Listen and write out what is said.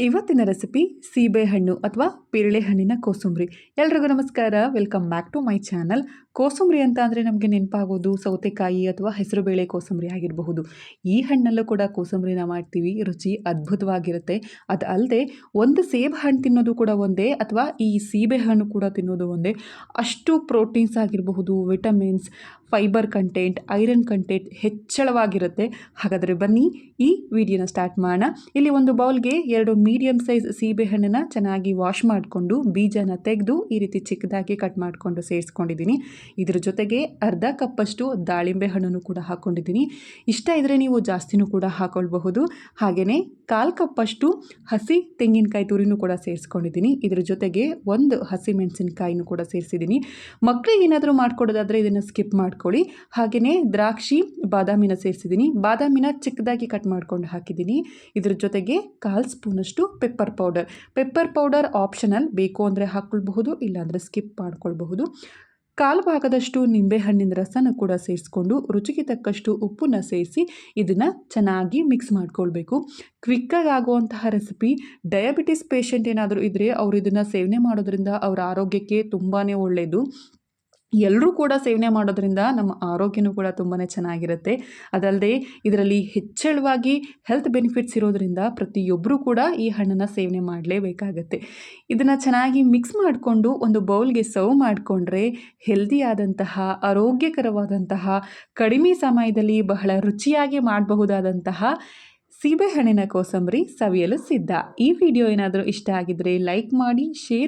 ಇವತ್ತಿನ ರೆಸಿಪಿ ಸೀಬೆಹಣ್ಣು ಅಥವಾ ಪೇರಳೆ ಹಣ್ಣಿನ ಕೋಸಂಬರಿ. ಎಲ್ರಿಗೂ ನಮಸ್ಕಾರ. Welcome back to my channel ಕೋಸಂಬರಿ ಅಂತ ಅಂದರೆ ನಮಗೆ ನೆನಪಾಗೋದು ಸೌತೆಕಾಯಿ ಅಥವಾ ಹೆಸರುಬೇಳೆ ಕೋಸಂಬರಿ ಆಗಿರಬಹುದು. ಈ ಹಣ್ಣಲ್ಲೂ ಕೂಡ ಕೋಸಂಬರಿನ ಮಾಡ್ತೀವಿ. ರುಚಿ ಅದ್ಭುತವಾಗಿರುತ್ತೆ. ಅದು ಅಲ್ಲದೆ ಒಂದು ಸೇಬು ಹಣ್ಣು ತಿನ್ನೋದು ಕೂಡ ಒಂದೇ ಅಥವಾ ಈ ಸೀಬೆ ಹಣ್ಣು ಕೂಡ ತಿನ್ನೋದು ಒಂದೇ. ಅಷ್ಟು ಪ್ರೋಟೀನ್ಸ್ ಆಗಿರಬಹುದು, vitamins, fibre content, iron content ಹೆಚ್ಚಳವಾಗಿರುತ್ತೆ. ಹಾಗಾದರೆ ಬನ್ನಿ, ಈ ವಿಡಿಯೋನ ಸ್ಟಾರ್ಟ್ ಮಾಡೋಣ. ಇಲ್ಲಿ ಒಂದು ಬೌಲ್ಗೆ ಎರಡು ಮೀಡಿಯಮ್ ಸೈಜ್ ಸೀಬೆಹಣ್ಣನ್ನು ಚೆನ್ನಾಗಿ ವಾಶ್ ಮಾಡಿಕೊಂಡು ಬೀಜನ ತೆಗೆದು ಈ ರೀತಿ ಚಿಕ್ಕದಾಗಿ ಕಟ್ ಮಾಡಿಕೊಂಡು ಸೇರಿಸ್ಕೊಂಡಿದ್ದೀನಿ. ಇದ್ರ ಜೊತೆಗೆ ಅರ್ಧ ಕಪ್ಪಷ್ಟು ದಾಳಿಂಬೆ ಹಣ್ಣನ್ನು ಕೂಡ ಹಾಕ್ಕೊಂಡಿದ್ದೀನಿ ಇಷ್ಟ ಇದ್ದರೆ ನೀವು ಜಾಸ್ತಿನೂ ಕೂಡ ಹಾಕ್ಕೊಳ್ಬಹುದು ಹಾಗೆಯೇ ಕಾಲು ಕಪ್ಪಷ್ಟು ಹಸಿ ತೆಂಗಿನಕಾಯಿ ತುರಿನೂ ಕೂಡ ಸೇರಿಸ್ಕೊಂಡಿದ್ದೀನಿ. ಇದ್ರ ಜೊತೆಗೆ ಒಂದು ಹಸಿ ಮೆಣಸಿನಕಾಯಿನೂ ಕೂಡ ಸೇರಿಸಿದ್ದೀನಿ. ಮಕ್ಕಳಿಗೆ ಏನಾದರೂ ಮಾಡ್ಕೊಡೋದಾದರೆ ಇದನ್ನು ಸ್ಕಿಪ್ ಮಾಡ್ಕೊಳ್ಳಿ. ಹಾಗೆಯೇ ದ್ರಾಕ್ಷಿ, ಬಾದಾಮಿನ ಸೇರಿಸಿದ್ದೀನಿ. ಬಾದಾಮಿನ ಚಿಕ್ಕದಾಗಿ ಕಟ್ ಮಾಡ್ಕೊಂಡು ಹಾಕಿದ್ದೀನಿ. ಇದ್ರ ಜೊತೆಗೆ ಕಾಲು ಸ್ಪೂನಷ್ಟು pepper powder. Pepper powder optional. ಬೇಕು ಅಂದರೆ ಹಾಕ್ಕೊಳ್ಬಹುದು ಇಲ್ಲಾಂದರೆ ಸ್ಕಿಪ್ ಮಾಡ್ಕೊಳ್ಬಹುದು. ಕಾಲು ಭಾಗದಷ್ಟು ನಿಂಬೆಹಣ್ಣಿನ ರಸನ ಕೂಡ ಸೇರಿಸ್ಕೊಂಡು ರುಚಿಗೆ ತಕ್ಕಷ್ಟು ಉಪ್ಪನ್ನ ಸೇರಿಸಿ ಇದನ್ನು ಚೆನ್ನಾಗಿ ಮಿಕ್ಸ್ ಮಾಡ್ಕೊಳ್ಬೇಕು. ಕ್ವಿಕ್ಕಾಗಿ ಆಗುವಂತಹ ರೆಸಿಪಿ ಡಯಾಬಿಟಿಸ್ ಪೇಷಂಟ್ ಏನಾದರೂ ಇದ್ದರೆ ಅವರು ಇದನ್ನು ಸೇವನೆ ಮಾಡೋದ್ರಿಂದ ಅವರ ಆರೋಗ್ಯಕ್ಕೆ ತುಂಬಾ ಒಳ್ಳೆಯದು ಎಲ್ಲರೂ ಕೂಡ ಸೇವನೆ ಮಾಡೋದ್ರಿಂದ ನಮ್ಮ ಆರೋಗ್ಯನೂ ಕೂಡ ತುಂಬಾ ಚೆನ್ನಾಗಿರುತ್ತೆ. ಅದಲ್ಲದೆ ಇದರಲ್ಲಿ ಹೆಚ್ಚಳವಾಗಿ ಹೆಲ್ತ್ ಬೆನಿಫಿಟ್ಸ್ ಇರೋದ್ರಿಂದ ಪ್ರತಿಯೊಬ್ಬರೂ ಕೂಡ ಈ ಹಣ್ಣನ್ನು ಸೇವನೆ ಮಾಡಲೇಬೇಕಾಗತ್ತೆ. ಇದನ್ನು ಚೆನ್ನಾಗಿ ಮಿಕ್ಸ್ ಮಾಡಿಕೊಂಡು ಒಂದು ಬೌಲ್ಗೆ ಸರ್ವ್ ಮಾಡಿಕೊಂಡ್ರೆ ಹೆಲ್ದಿಯಾದಂತಹ ಆರೋಗ್ಯಕರವಾದಂತಹ, ಕಡಿಮೆ ಸಮಯದಲ್ಲಿ ಬಹಳ ರುಚಿಯಾಗಿ ಮಾಡಬಹುದಾದಂತಹ ಸೀಬೆಹಣ್ಣಿನ ಕೋಸಂಬರಿ ಸವಿಯಲು ಸಿದ್ಧ. ಈ ವಿಡಿಯೋ ಏನಾದರೂ ಇಷ್ಟ ಆಗಿದ್ದರೆ ಲೈಕ್ ಮಾಡಿ ಶೇರ್